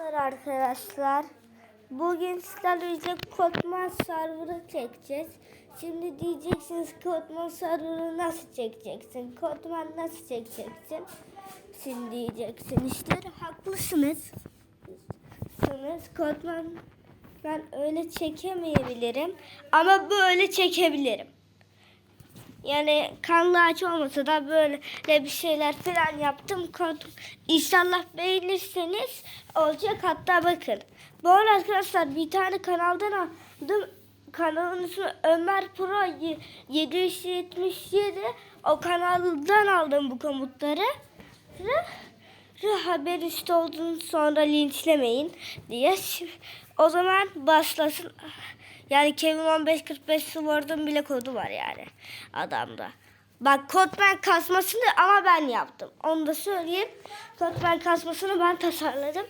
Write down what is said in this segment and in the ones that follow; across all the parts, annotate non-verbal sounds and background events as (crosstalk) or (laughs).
Merhabalar arkadaşlar. Bugün sizlerle Kotman server'ı çekeceğiz. Şimdi diyeceksiniz Kotman server'ı nasıl çekeceksin? Kotman nasıl çekeceksin? Şimdi diyeceksin işte haklısınız. Haklısınız. Kotman ben öyle çekemeyebilirim ama böyle çekebilirim. Yani kanlı aç olmasa da böyle bir şeyler falan yaptım. İnşallah beğenirseniz olacak. Hatta bakın. Bu arada arkadaşlar bir tane kanaldan aldım. Kanalın ismi Ömer Pro y- 777. O kanaldan aldım bu komutları. Haber üstü olduğunu sonra linçlemeyin diye. (laughs) O zaman başlasın. Yani Kevin 1545 Sword'un bile kodu var yani adamda. Bak kod ben kasmasını ama ben yaptım. Onu da söyleyeyim. Kod ben kasmasını ben tasarladım.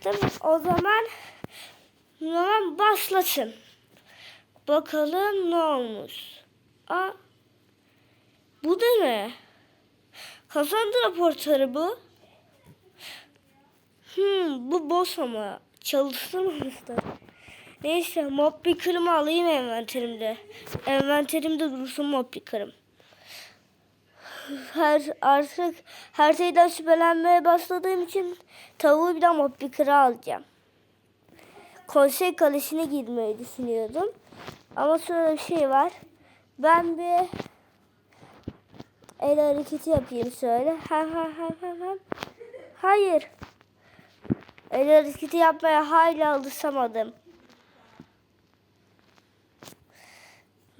Tamam, o zaman o zaman başlasın. Bakalım ne olmuş. Aa, bu da ne? Kazandı raportörü bu. Hmm, bu boss ama çalıştırmamışlar. Neyse mob picker'ımı alayım envanterimde. Envanterimde dursun mob picker'ım. Her, artık her şeyden şüphelenmeye başladığım için tavuğu bir de mob picker'ı alacağım. Konsey kalesine girmeyi düşünüyordum. Ama şöyle bir şey var. Ben bir el hareketi yapayım şöyle. Ha ha ha ha ha. Hayır. El hareketi yapmaya hala alışamadım.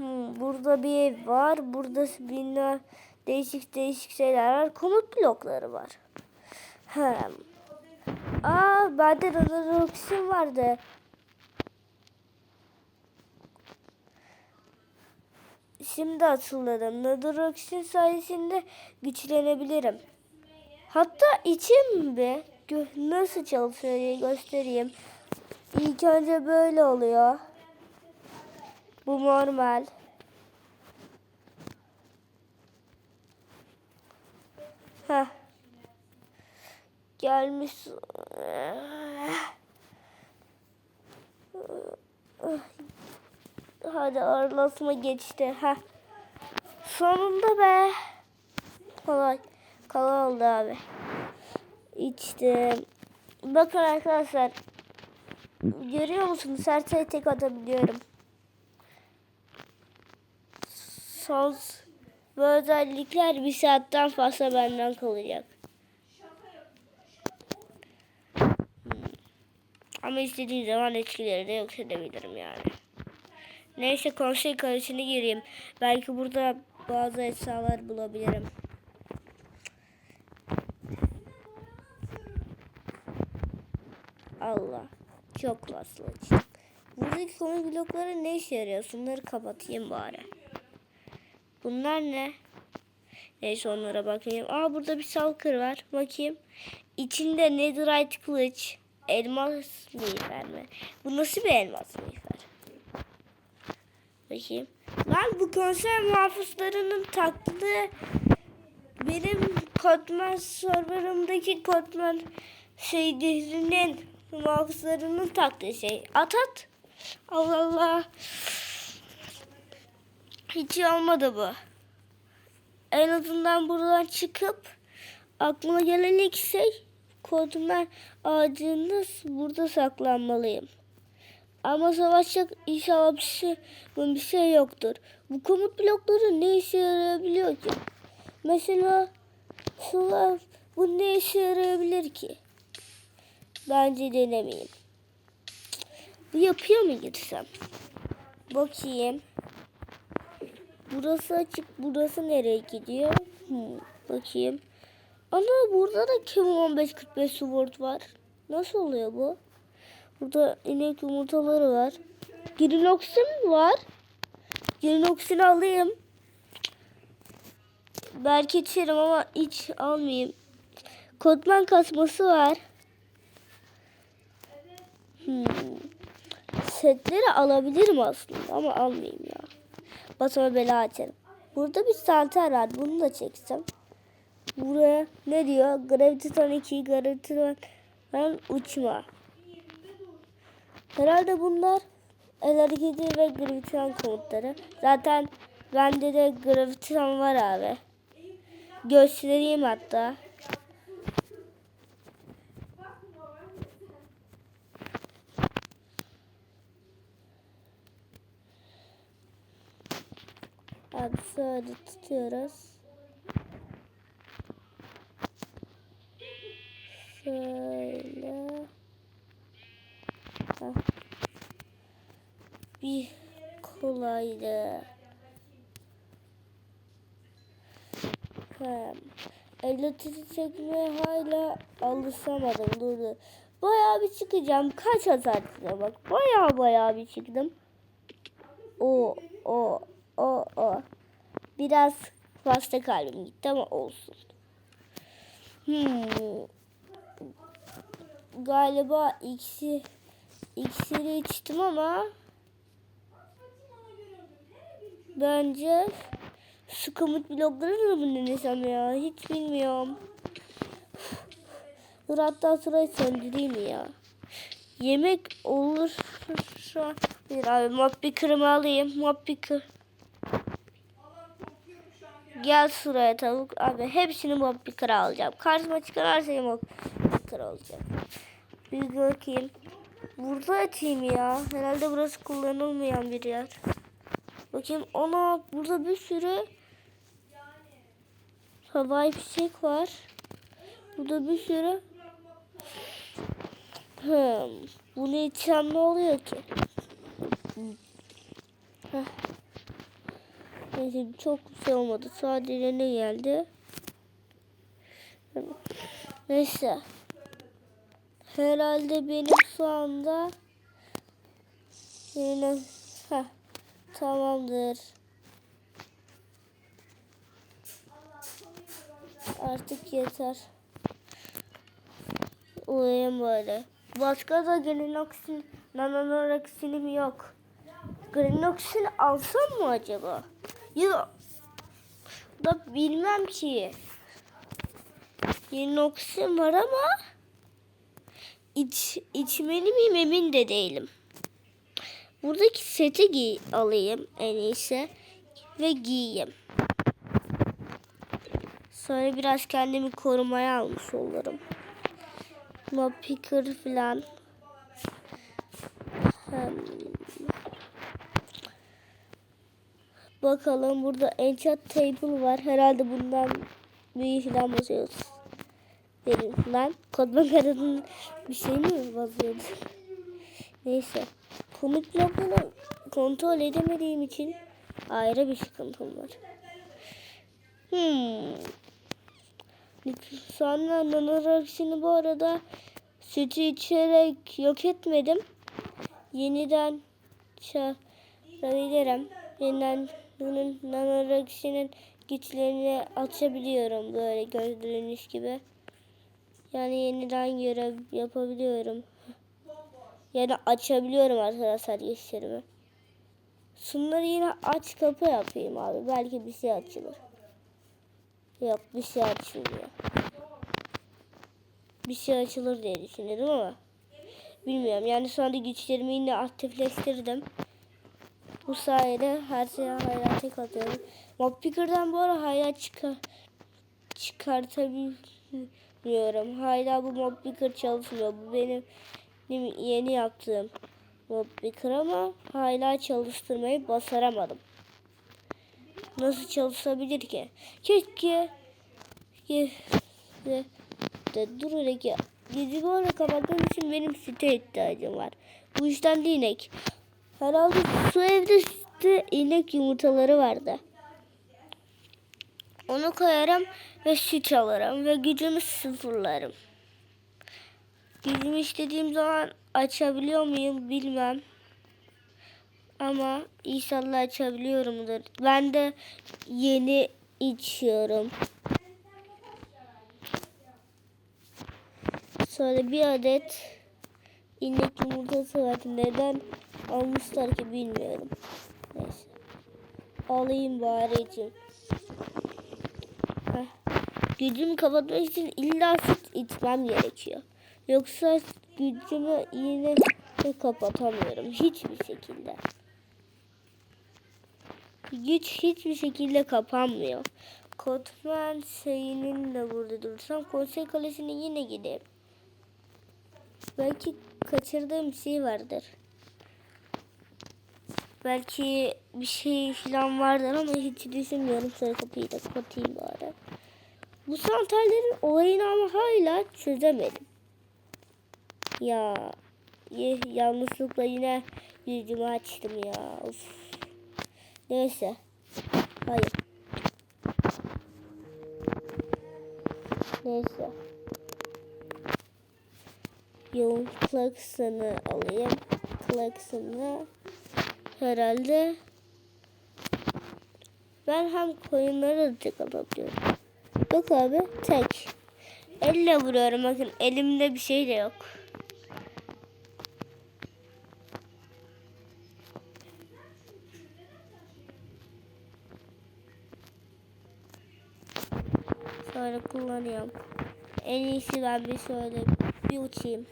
Hmm, burada bir ev var. Burada bina değişik değişik şeyler var. Komut blokları var. Hem. Aa, bende Rodorox'un vardı. Şimdi hatırladım. Rodorox'un sayesinde güçlenebilirim. Hatta içim bir nasıl çalışıyor göstereyim. İlk önce böyle oluyor. Bu normal. Gelmiş. Hadi ağırlatma geçti. Heh. Sonunda be. Kolay. Kolay oldu abi. İçtim. Bakın arkadaşlar. Görüyor musunuz? Her şeyi tek atabiliyorum. Son bu özellikler bir saatten fazla benden kalacak. Hmm. Ama istediğim zaman etkileri de yok edebilirim yani. Neyse konsey karışını gireyim. Belki burada bazı eşyalar bulabilirim. Allah. Çok açık. Buradaki konu blokları ne işe yarıyor? Bunları kapatayım bari. Bunlar ne? Neyse onlara bakayım. Aa burada bir salkır var. Bakayım. İçinde netherite kılıç. Elmas miğfer mi? Bu nasıl bir elmas miğfer? Bakayım. Lan bu konser muhafızlarının taktığı benim Kodman serverımdaki Kodman şeylerinin muhafızlarının taktığı şey. At at. Allah Allah. Hiç iyi olmadı bu. En azından buradan çıkıp aklıma gelen ilk şey Kodman ağacında burada saklanmalıyım. Ama savaşacak inşallah bir şey, bir şey yoktur. Bu komut blokları ne işe yarayabiliyor ki? Mesela şunlar bu ne işe yarayabilir ki? Bence denemeyeyim. Bu yapıyor mu girsem? Bakayım. Burası açık. Burası nereye gidiyor? Hmm, bakayım. Ana burada da Kim 1545 Sword var. Nasıl oluyor bu? Burada inek yumurtaları var. Grinox'un var. Grinox'unu alayım. Belki içerim ama hiç almayayım. Kotman kasması var. Hmm. Setleri alabilirim aslında ama almayayım ya. Basama bela açarım. Burada bir santer var. Bunu da çeksem. Buraya ne diyor? Graviton 2, Graviton uçma. Herhalde bunlar el hareketi ve gravitasyon komutları. Zaten bende de gravitasyon var abi. Göstereyim hatta. Abi şöyle tutuyoruz. Şöyle. Heh. Bir kolaydı. Hem. Elle tutu çekmeye hala alışamadım. Dur dur. Bayağı bir çıkacağım. Kaç atartına bak. Bayağı bayağı bir çıktım. O o o o. Biraz fazla kalbim gitti ama olsun. Hmm. Galiba iksir iksiri içtim ama bence su kamut blokları mı denesem ya hiç bilmiyorum. Dur hatta sırayı söndüreyim ya. Yemek olur. Bir abi mop bir kırımı alayım. Mop bir kır. Gel şuraya tavuk. Abi hepsini mop bir kır alacağım. Karşıma çıkarsa mop bir kır olacak. Bir bakayım. Burada atayım ya. Herhalde burası kullanılmayan bir yer. Bakayım ona burada bir sürü havai fişek var. Burada bir sürü Hmm. Bunu içsem ne oluyor ki? Heh. Neyse çok şey olmadı. Sadece ne geldi? Neyse. Herhalde benim şu anda yine Heh. tamamdır. Artık yeter. Uyuyayım böyle. Başka da Grinox'in nanoroxinim yok. Grinox'in alsam mı acaba? Yok. Da bilmem ki. Grinox'in var ama iç, içmeli miyim emin de değilim. Buradaki seti giy alayım en iyisi ve giyeyim. Sonra biraz kendimi korumaya almış olurum. Mob picker falan. Hmm. Bakalım burada enchant table var. Herhalde bundan bir işlem basıyoruz. Benim lan kodma karının bir şey mi basıyordu? Neyse. Komut blokunu kontrol edemediğim için ayrı bir sıkıntım var. Hmm. Sonra nanoroksini bu arada sütü içerek yok etmedim. Yeniden çağırabilirim. Yeniden bunun nanoroksinin güçlerini açabiliyorum böyle gördüğünüz gibi. Yani yeniden görev yapabiliyorum. Yani açabiliyorum arkadaşlar güçlerimi. Şunları yine aç kapı yapayım abi. Belki bir şey açılır. Yok bir şey açılmıyor. Bir şey açılır diye düşünüyorum ama bilmiyorum. Yani şu güçlerimi yine aktifleştirdim. Bu sayede her şeye hayata katıyorum. Mob Picker'dan bu ara hala çıkar çıkartabiliyorum. Hala bu Mob Picker çalışmıyor. Bu benim, yeni yaptığım Mob Picker ama hala çalıştırmayı başaramadım. Nasıl çalışabilir ki? Keşke de, de, dur öyle ki gezi böyle kapattığım için benim süte ihtiyacım var. Bu yüzden de inek. Herhalde su evde sütte inek yumurtaları vardı. Onu koyarım ve süt alırım ve gücümü sıfırlarım. Gücümü istediğim zaman açabiliyor muyum bilmem. Ama inşallah açabiliyorumdur. Ben de yeni içiyorum. Sonra bir adet inek yumurtası var. Neden almışlar ki bilmiyorum. Neyse. Alayım bari için. Heh. Gücümü kapatmak için illa süt içmem gerekiyor. Yoksa gücümü yine kapatamıyorum hiçbir şekilde. Güç hiçbir şekilde kapanmıyor. Kotman şeyinin de burada durursam konsey kalesine yine giderim. Belki kaçırdığım bir şey vardır. Belki bir şey falan vardır ama hiç düşünmüyorum. Şöyle kapıyı da kapatayım bari. Bu santrallerin olayını ama hala çözemedim. Ya yanlışlıkla yine yüzümü açtım ya. Of. Neyse. Hayır. Neyse. Yoğun Clarkson'ı alayım. Clarkson'ı herhalde ben hem koyunları da tek alabiliyorum. Yok abi tek. Elle vuruyorum bakın elimde bir şey de yok. Şöyle kullanıyorum. En iyisi ben bir şöyle bir uçayım.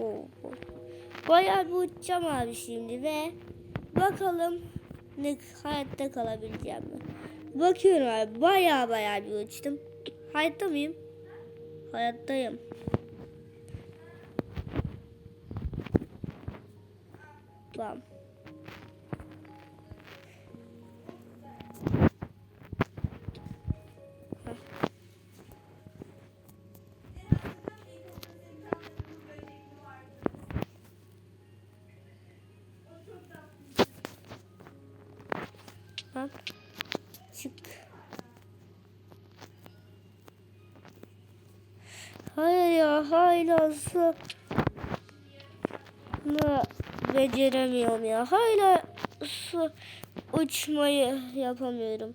Oo. Bayağı bir uçacağım abi şimdi ve bakalım ne hayatta kalabileceğim mi? Bakıyorum abi bayağı bayağı bir uçtum. Hayatta mıyım? Hayattayım. Tamam. Ne beceremiyorum ya. Hala su uçmayı yapamıyorum.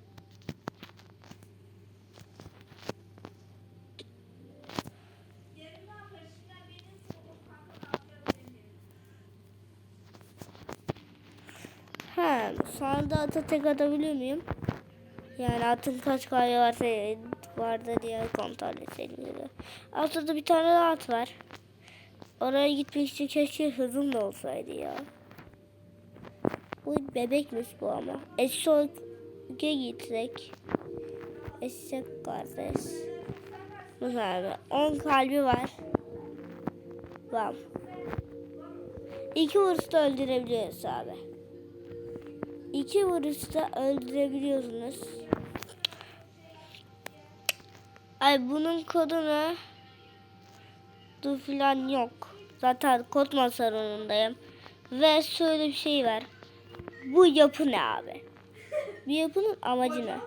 He, sonra da ata tek atabiliyor muyum? Yani atın kaç kaya varsa vardı diye kontrol edelim dedi. Aslında bir tane daha at var. Oraya gitmek için keşke hızım da olsaydı ya. Bu bebekmiş bu ama. Eşek'e gitsek. Eşek kardeş. Mesela 10 kalbi var. Bam. İki vuruşta öldürebiliyoruz abi. İki vuruşta öldürebiliyorsunuz. Ay bunun kodunu du falan yok. Zaten kod masaronundayım. Ve şöyle bir şey var. Bu yapı ne abi? Bu yapının amacı ne?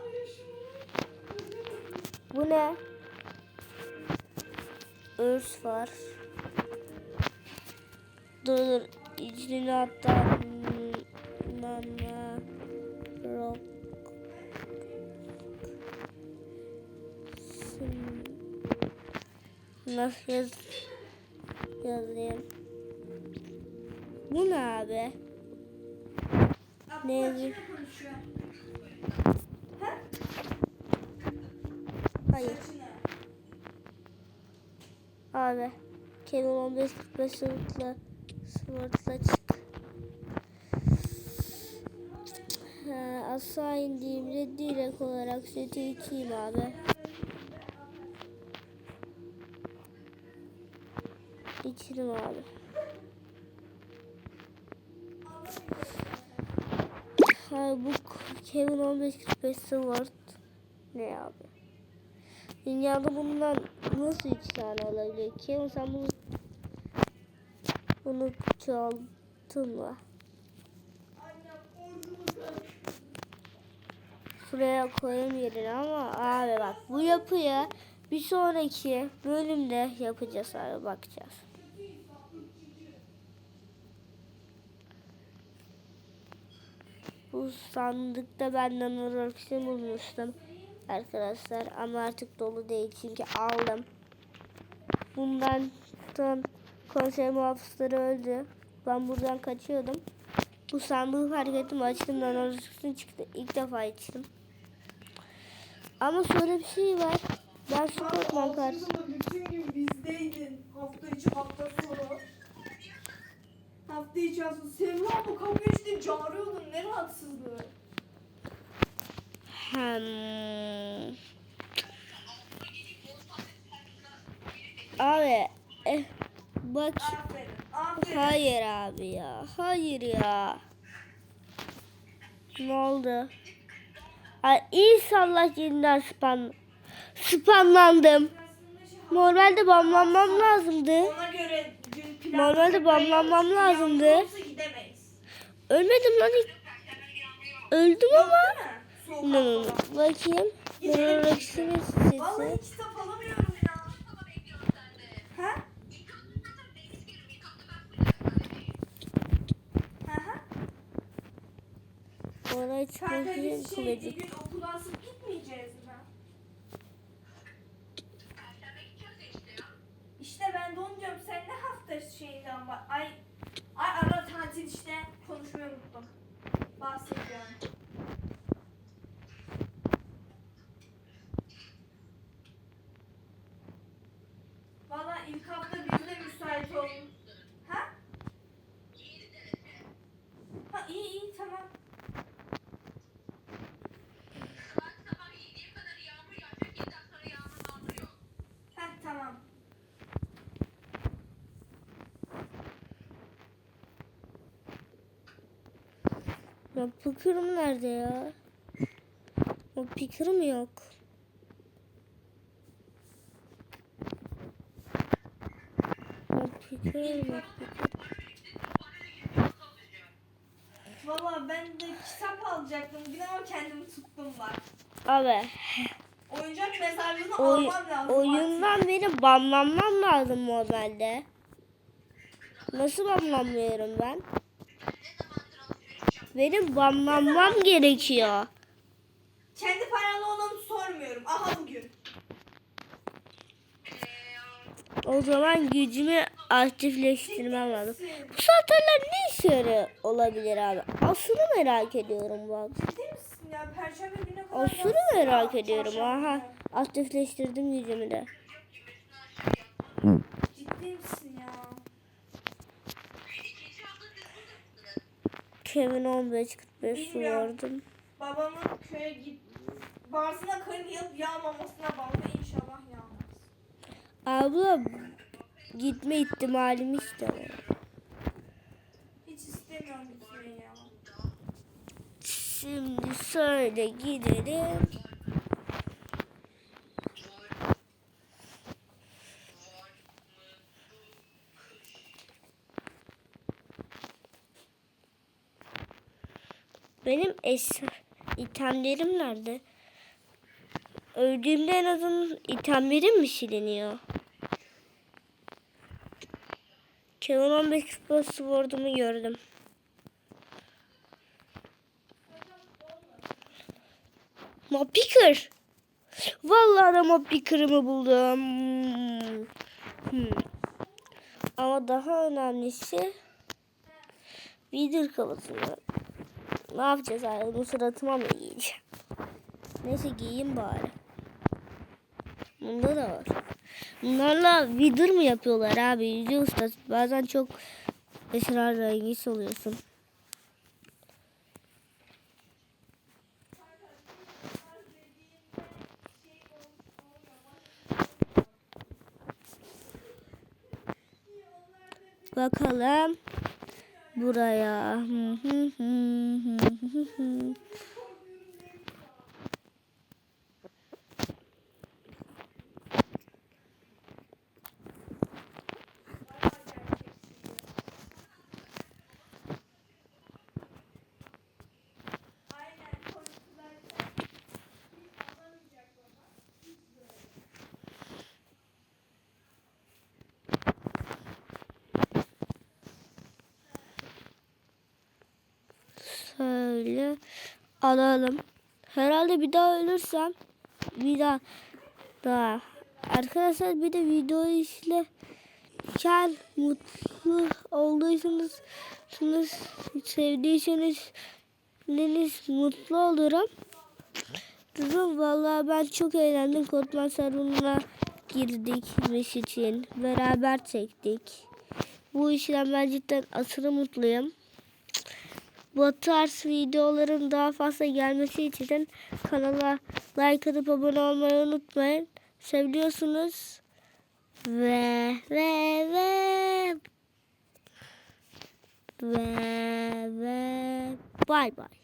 Bu ne? Örs var. Dur dur. İçini hatta Nana Nasıl yaz yazayım? Bu ne abi? Ne yazayım? Hayır. Abi. Kevin 15 45 sıvırtla sıvırtla çık. Ha, aşağı indiğimde direkt olarak seti içeyim abi. İçirim abi. Ha, bu Kevin 1545 Sword ne abi? Dünyada bundan nasıl üç tane olabilir? Kevin sen bunu bunu çaldın mı? Şuraya koyayım ama abi bak bu yapıyı bir sonraki bölümde yapacağız abi bakacağız. Bu sandıkta benden Roxy bulmuştum arkadaşlar ama artık dolu değil çünkü aldım. Bundan son konsey muhafızları öldü. Ben buradan kaçıyordum. Bu sandığı fark ettim açtım Roxy çıktı. İlk defa içtim. Ama şöyle bir şey var. Ben Mankar. Bütün gün bizdeydin. Hafta içi imkansız. Semra bu kapıyı işte çağırıyordun. Ne rahatsızlığı. Hmm. Abi eh, bak Aferin. Aferin. hayır abi ya hayır ya ne oldu Ay inşallah yeniden spam spamlandım normalde bamlanmam lazımdı Ona göre. Normalde bamlanmam lazımdı. Ölmedim lan öldüm ama. Ne, bakayım. Vallahi sesi kitap alamıyorum ya. Ha? Oraya çıkmak için biz şey bir kuvvetli gün okula asıp gitmeyeceğiz mi? İşte ben de onu diyorum. Sen ne hafta şeyinden var? Ay, ay ara tatil işte. Konuşmayı unuttum. Bahsediyorum. Valla ilk hafta biz de müsait olduk. Ha? Ha iyi iyi tamam. Heh tamam. Ya pıkırım nerede ya? O pıkırım yok. O pıkırım yok. Valla ben de kitap alacaktım. Yine ama kendimi tuttum bak. Abi Oyuncak mezarlığını oy, almam lazım. oyundan beni banlanmam lazım normalde. Nasıl banlanmıyorum ben? Benim banlanmam gerekiyor. Kendi paralı olanı sormuyorum. Aha bugün. O zaman gücümü aktifleştirmem lazım. Bu saatler ne işe yarıyor olabilir abi? Aslını merak ediyorum bak. Ciddi misin ya? Perşembe kadar. Aslını merak ediyorum. Aha günü. aktifleştirdim gücümü de. Ciddi misin ya? Kevin 15 45 Bilmiyorum. vurdum. Babamın köye git. Bazısına karın yağıp yağmamasına bağlı inşallah yağmaz. Abla gitme ihtimalim işte. Hiç istemiyorum gitmeyi ya. Şimdi şöyle gidelim. Benim es itemlerim nerede? Öldüğümde en azından itemlerim mi siliniyor? Kevin 15 Plus gördüm. Mob Picker. Vallahi da Mob buldum. Hmm. Ama daha önemlisi Wither kafasını. Ne yapacağız abi? Bu suratıma mı giyeceğim? Neyse giyeyim bari. Bunda da var. Bunlarla Wither mı yapıyorlar abi? Yüce Usta. Bazen çok esrarengiz oluyorsun. Bakalım buraya. Alalım. Herhalde bir daha ölürsem bir daha daha. Arkadaşlar bir de video izlerken mutlu olduysanız şunuz sevdiyseniz neniz mutlu olurum. Kızım vallahi ben çok eğlendim. Kotman serverına girdik Meş için. Beraber çektik. Bu işten ben cidden aşırı mutluyum. Bu tarz videoların daha fazla gelmesi için kanala like atıp abone olmayı unutmayın. Seviyorsunuz. Ve ve ve ve ve bay bay.